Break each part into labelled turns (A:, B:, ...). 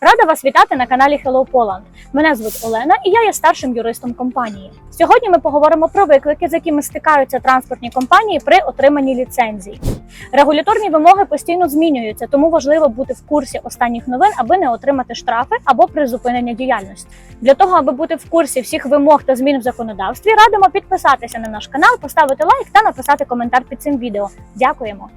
A: Рада вас вітати на каналі Hello Poland. Мене звуть Олена і я є старшим юристом компанії. Сьогодні ми поговоримо про виклики, з якими стикаються транспортні компанії при отриманні ліцензій. Регуляторні вимоги постійно змінюються, тому важливо бути в курсі останніх новин, аби не отримати штрафи або призупинення діяльності. Для того, аби бути в курсі всіх вимог та змін в законодавстві, радимо підписатися на наш канал, поставити лайк та написати коментар під цим відео. Дякуємо.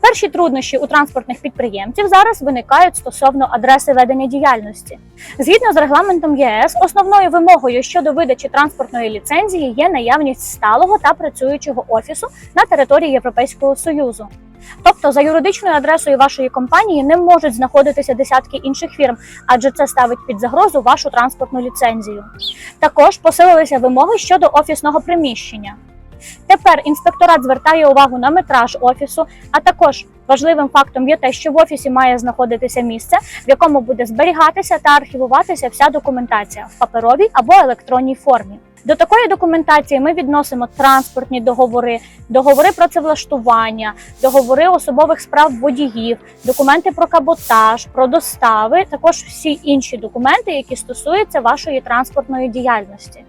A: Перші труднощі у транспортних підприємців зараз виникають стосовно адреси ведення діяльності. Згідно з регламентом ЄС, основною вимогою щодо видачі транспортної ліцензії є наявність сталого та працюючого офісу на території Європейського союзу. Тобто за юридичною адресою вашої компанії не можуть знаходитися десятки інших фірм, адже це ставить під загрозу вашу транспортну ліцензію. Також посилилися вимоги щодо офісного приміщення. Тепер інспекторат звертає увагу на метраж офісу, а також важливим фактом є те, що в офісі має знаходитися місце, в якому буде зберігатися та архівуватися вся документація в паперовій або електронній формі. До такої документації ми відносимо транспортні договори, договори працевлаштування, договори особових справ водіїв, документи про каботаж, про достави, також всі інші документи, які стосуються вашої транспортної діяльності.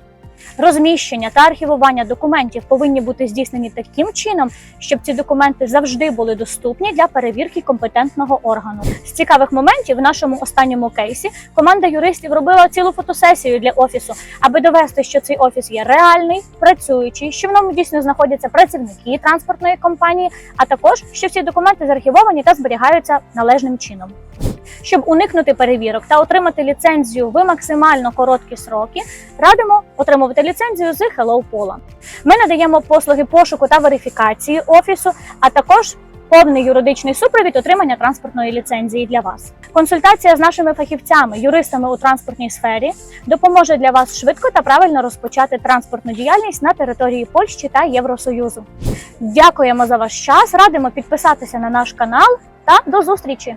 A: Розміщення та архівування документів повинні бути здійснені таким чином, щоб ці документи завжди були доступні для перевірки компетентного органу. З цікавих моментів в нашому останньому кейсі команда юристів робила цілу фотосесію для офісу, аби довести, що цей офіс є реальний, працюючий, що в ньому дійсно знаходяться працівники транспортної компанії, а також що всі документи заархівовані та зберігаються належним чином. Щоб уникнути перевірок та отримати ліцензію в максимально короткі сроки, радимо отримувати ліцензію з Hello Poland. Ми надаємо послуги пошуку та верифікації офісу, а також повний юридичний супровід отримання транспортної ліцензії для вас. Консультація з нашими фахівцями, юристами у транспортній сфері допоможе для вас швидко та правильно розпочати транспортну діяльність на території Польщі та Євросоюзу. Дякуємо за ваш час. Радимо підписатися на наш канал та до зустрічі!